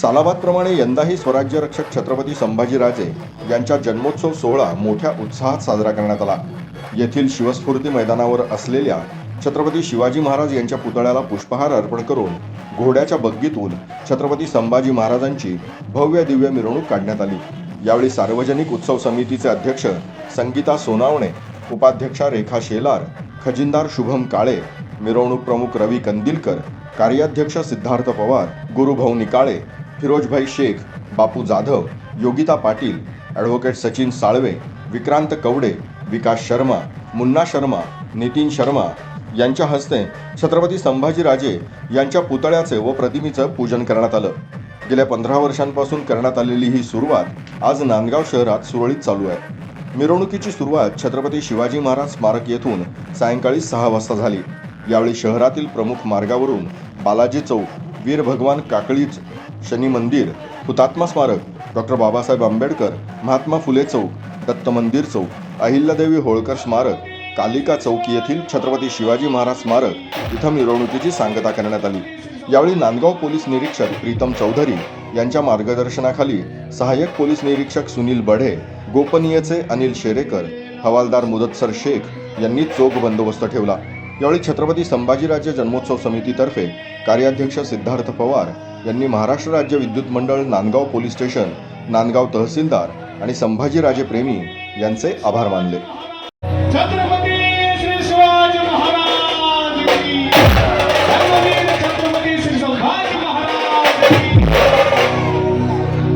सालाबादप्रमाणे यंदाही स्वराज्य रक्षक छत्रपती संभाजीराजे यांच्या जन्मोत्सव सोहळा मोठ्या उत्साहात साजरा करण्यात आला. येथील शिवस्फूर्ती मैदानावर असलेल्या छत्रपती शिवाजी महाराज यांच्या पुतळ्याला पुष्पहार अर्पण करून घोड्याच्या बग्गीतून छत्रपती संभाजी महाराजांची भव्य दिव्य मिरवणूक काढण्यात आली. यावेळी सार्वजनिक उत्सव समितीचे अध्यक्ष संगीता सोनावणे उपाध्यक्षा रेखा शेलार खजिनदार शुभम काळे मिरवणूक प्रमुख रवी कंदिलकर कार्याध्यक्ष सिद्धार्थ पवार गुरुभाऊ निकाळे फिरोजभाई शेख बापू जाधव योगिता पाटील ॲडव्होकेट सचिन साळवे विक्रांत कवडे विकास शर्मा मुन्ना शर्मा नितीन शर्मा यांच्या हस्ते छत्रपती संभाजीराजे यांच्या पुतळ्याचे व प्रतिमेचं पूजन करण्यात आलं. गेल्या पंधरा वर्षांपासून करण्यात आलेली ही सुरुवात आज नांदगाव शहरात सुरळीत चालू आहे. मिरवणुकीची सुरुवात छत्रपती शिवाजी महाराज स्मारक येथून सायंकाळी सहा वाजता झाली. यावेळी शहरातील प्रमुख मार्गावरून बालाजी चौक वीर भगवान काकळीच शनी मंदिर हुतात्मा स्मारक डॉक्टर बाबासाहेब आंबेडकर महात्मा फुले चौक दत्त मंदिर चौक अहिल्यादेवी होळकर स्मारक कालिका चौक येथील छत्रपती शिवाजी महाराज स्मारक इथं मिरवणुकीची सांगता करण्यात आली. यावेळी नांदगाव पोलीस निरीक्षक प्रीतम चौधरी यांच्या मार्गदर्शनाखाली सहाय्यक पोलीस निरीक्षक सुनील बढे गोपनीयचे अनिल शेरेकर हवालदार मुदतसर शेख यांनी चोख बंदोबस्त ठेवला. यावेळी छत्रपती संभाजीराजे जन्मोत्सव समितीतर्फे कार्याध्यक्ष सिद्धार्थ पवार यांनी महाराष्ट्र राज्य विद्युत मंडळ नांदगाव पोलीस स्टेशन नांदगाव तहसीलदार आणि संभाजीराजे प्रेमी यांचे आभार मानले. छत्रपती